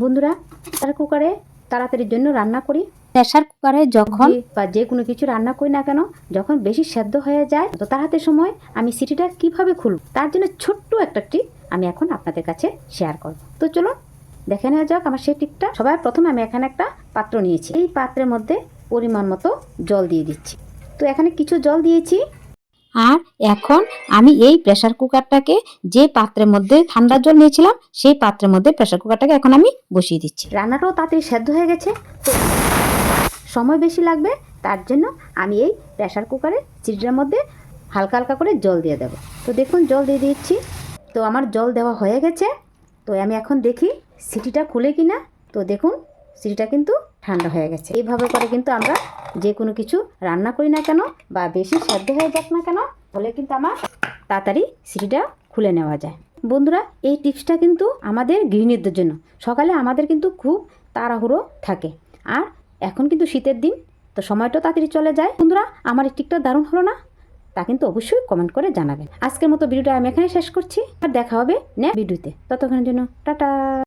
বন্ধুরা প্রেসার কুকারে তাড়াতাড়ির জন্য রান্না করি। প্রেসার কুকারে যখন বা যে কোনো কিছু রান্না করি না কেন যখন বেশি সেদ্ধ হয়ে যায় তো তার হাতে সময় আমি সিটিটা কীভাবে খুলব তার জন্য ছোট্ট একটা ট্রিক আমি এখন আপনাদের কাছে শেয়ার করব। তো চলো দেখে নেওয়া যাক আমার সেই টিপটা সবার প্রথমে আমি এখানে একটা পাত্র নিয়েছি। এই পাত্রের মধ্যে পরিমাণ মতো জল দিয়ে দিচ্ছি। তো এখানে কিছু জল দিয়েছি। এখন আমি এই প্রেসার কুকারটাকে যে পাত্রের মধ্যে ঠান্ডা জল নিয়েছিলাম, সেই পাত্রের মধ্যে প্রেসার কুকারটাকে এখন আমি বসিয়ে দিচ্ছি। রান্নাটাও তাড়াতাড়ি সেদ্ধ হয়ে গেছে, তো সময় বেশি লাগবে, তার জন্য আমি এই প্রেসার কুকারে চিড়িটার মধ্যে হালকা হালকা করে জল দিয়ে দেবো। তো দেখুন, জল দিয়ে দিচ্ছি। তো আমার জল দেওয়া হয়ে গেছে। তো আমি এখন দেখি সিটিটা খুলে কি না তো দেখুন, সিটিটা কিন্তু ঠান্ডা হয়ে গেছে। এইভাবে করে কিন্তু আমরা যে কোনো কিছু রান্না করি না কেন, বা বেশি সেদ্ধ হয়ে যাক না কেন হলে কিন্তু আমার তাড়াতাড়ি সিটিটা খুলে নেওয়া যায়। বন্ধুরা, এই টিপসটা কিন্তু আমাদের গৃহিণীদের জন্য। সকালে আমাদের কিন্তু খুব তাড়াহুড়ো থাকে। আর এখন কিন্তু শীতের দিন, তো সময়টাও তাড়াতাড়ি চলে যায়। বন্ধুরা, আমার এই টিকটা দারুণ হলো না? তা কিন্তু অবশ্যই কমেন্ট করে জানাবেন। আজকের মতো ভিডিওটা আমি এখানে শেষ করছি। আর দেখা হবে নেক্সট ভিডিওতে। ততক্ষণের জন্য, টাটা!